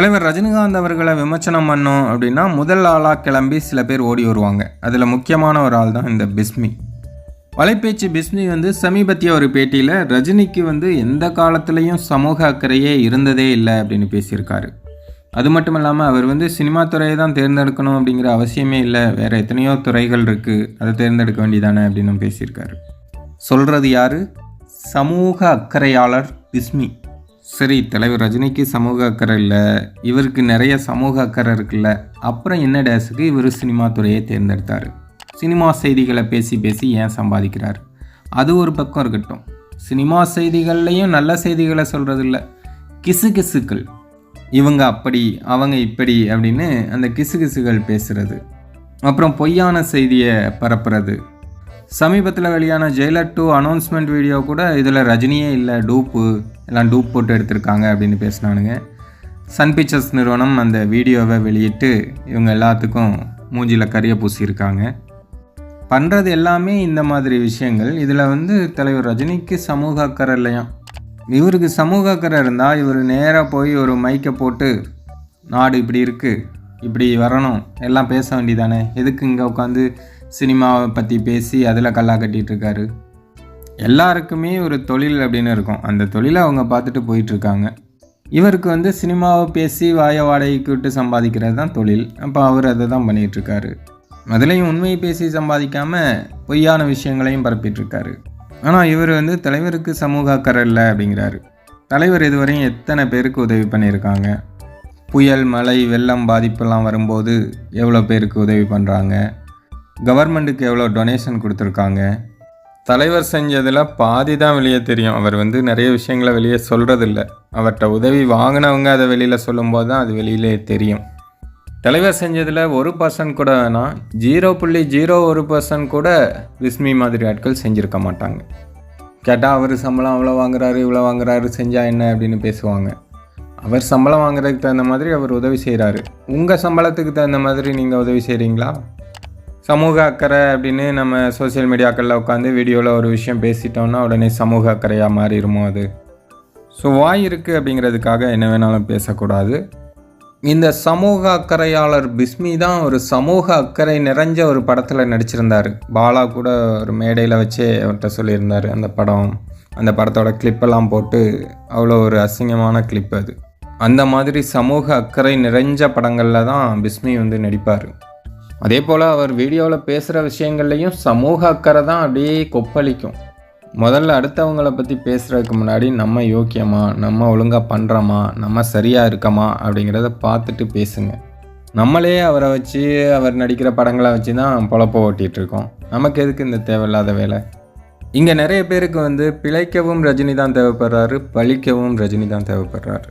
தலைவர் ரஜினிகாந்த் அவர்களை விமர்சனம் பண்ணோம் அப்படின்னா முதல் ஆளாக கிளம்பி சில பேர் ஓடி வருவாங்க. அதில் முக்கியமான ஒரு ஆள் தான் இந்த பிஸ்மி. வலைப்பேச்சு பிஸ்மி வந்து சமீபத்திய ஒரு பேட்டியில் ரஜினிக்கு வந்து எந்த காலத்துலேயும் சமூக அக்கறையே இருந்ததே இல்லை அப்படின்னு பேசியிருக்காரு. அது மட்டும் இல்லாமல் அவர் வந்து சினிமா துறையை தான் தேர்ந்தெடுக்கணும் அப்படிங்கிற அவசியமே இல்லை. வேறு எத்தனையோ துறைகள் இருக்குது அதை தேர்ந்தெடுக்க வேண்டியதானே அப்படின்னு பேசியிருக்காரு. சொல்கிறது யார்? சமூக அக்கறையாளர் பிஸ்மி. சரி தலைவர் ரஜினிக்கு சமூக அக்கறை இல்லை இவருக்கு நிறைய சமூக அக்கறை இருக்குல்ல அப்புறம் என்ன டேஸுக்கு இவர் சினிமா துறையை தேர்ந்தெடுத்தார்? சினிமா செய்திகளை பேசி பேசி ஏன் சம்பாதிக்கிறார்? அது ஒரு பக்கம் இருக்கட்டும். சினிமா செய்திகள்லையும் நல்ல செய்திகளை சொல்கிறது இல்லை. கிசுகிசுக்கள் இவங்க அப்படி அவங்க இப்படி அப்படின்னு அந்த கிசுகிசுகள் பேசுகிறது அப்புறம் பொய்யான செய்தியை பரப்புறது. சமீபத்தில் வெளியான ஜெயிலர் டூ அனௌன்ஸ்மெண்ட் வீடியோ கூட இதில் ரஜினியே இல்லை டூப்பு எல்லாம் டூப் போட்டு எடுத்திருக்காங்க அப்படின்னு பேசினானுங்க. சன் பிக்சர்ஸ் நிறுவனம் அந்த வீடியோவை வெளியிட்டு இவங்க எல்லாத்துக்கும் மூஞ்சியில் கறியை பூசியிருக்காங்க. பண்ணுறது எல்லாமே இந்த மாதிரி விஷயங்கள். இதில் வந்து தலைவர் ரஜினிக்கு சமூக அக்கறை இல்லையாம். இவருக்கு சமூக அக்கறை இருந்தால் இவர் நேராக போய் ஒரு மைக்கை போட்டு நாடு இப்படி இருக்குது இப்படி வரணும் எல்லாம் பேச வேண்டியதானே எதுக்கு இங்கே உட்காந்து சினிமாவை பற்றி பேசி அதில் கல்லா கட்டிகிட்டு இருக்காரு எல்லாருக்குமே ஒரு தொழில் அப்படின்னு இருக்கும். அந்த தொழிலை அவங்க பார்த்துட்டு போயிட்டுருக்காங்க. இவருக்கு வந்து சினிமாவை பேசி வாய வாடகைக்கு விட்டு சம்பாதிக்கிறது தான் தொழில். அப்போ அவர் அதை தான் பண்ணிகிட்ருக்காரு அதுலேயும் உண்மையை பேசி சம்பாதிக்காமல் பொய்யான விஷயங்களையும் பரப்பிட்டுருக்காரு. ஆனால் இவர் வந்து தலைவருக்கு சமூக அக்கறை இல்லை அப்படிங்கிறாரு. தலைவர் இதுவரையும் எத்தனை பேருக்கு உதவி பண்ணியிருக்காங்க? புயல் மழை வெள்ளம் பாதிப்பெல்லாம் வரும்போது எவ்வளோ பேருக்கு உதவி பண்ணுறாங்க கவர்மெண்ட்டுக்கு எவ்வளோ டொனேஷன் கொடுத்துருக்காங்க? தலைவர் செஞ்சதில் பாதி தான் வெளியே தெரியும். அவர் வந்து நிறைய விஷயங்களை வெளியே சொல்கிறதில்ல அவர்கிட்ட உதவி வாங்கினவங்க அதை வெளியில் சொல்லும்போது தான் அது வெளியிலே தெரியும். தலைவர் செஞ்சதில் ஒரு பர்சன்ட் கூட வேணாம். ஜீரோ புள்ளி ஜீரோ ஒரு பர்சன்ட் கூட விஸ்மி மாதிரி ஆட்கள் செஞ்சுருக்க மாட்டாங்க. கேட்டால் அவர் சம்பளம் அவ்வளோ வாங்குறாரு இவ்வளோ வாங்குறாரு செஞ்சால் என்ன? அப்படின்னு பேசுவாங்க. அவர் சம்பளம் வாங்குறதுக்கு தகுந்த மாதிரி அவர் உதவி செய்கிறாரு உங்கள் சம்பளத்துக்கு தகுந்த மாதிரி நீங்கள் உதவி செய்கிறீங்களா சமூக அக்கறை அப்படின்னு நம்ம சோஷியல் மீடியாக்களில் உட்காந்து வீடியோவில் ஒரு விஷயம் பேசிட்டோம்னா உடனே சமூக அக்கறையாக மாறிடுமோ அது? ஸோ வாய் இருக்குது அப்படிங்கிறதுக்காக என்ன வேணாலும் பேசக்கூடாது. இந்த சமூக அக்கறையாளர் பிஸ்மி தான் ஒரு சமூக அக்கறை நிறைஞ்ச ஒரு படத்தில் நடிச்சிருந்தார். பாலா கூட ஒரு மேடையில் வச்சே அவர்கிட்ட சொல்லியிருந்தார் அந்த படம் அந்த படத்தோட கிளிப்பெல்லாம் போட்டு அவ்வளோ ஒரு அசிங்கமான கிளிப் அது. அந்த மாதிரி சமூக அக்கறை நிறைஞ்ச படங்களில் தான் பிஸ்மி வந்து நடிப்பார். அதே போல் அவர் வீடியோவில் பேசுகிற விஷயங்கள்லையும் சமூக அக்கறை தான் அப்படியே கொப்பளிக்கும். முதல்ல அடுத்தவங்களை பற்றி பேசுகிறதுக்கு முன்னாடி நம்ம யோக்கியமா நம்ம ஒழுங்காக பண்ணுறோமா நம்ம சரியாக இருக்கமா அப்படிங்கிறத பார்த்துட்டு பேசுங்க. நம்மளே அவரை வச்சு அவர் நடிக்கிற படங்களை வச்சு தான் பொழப்ப ஓட்டிகிட்டு இருக்கோம். நமக்கு எதுக்கு இந்த தேவையில்லாத வேலை? இங்கே நிறைய பேருக்கு வந்து பிழைக்கவும் ரஜினி தான் தேவைப்படுறாரு பழிக்கவும் ரஜினி தான் தேவைப்படுறாரு.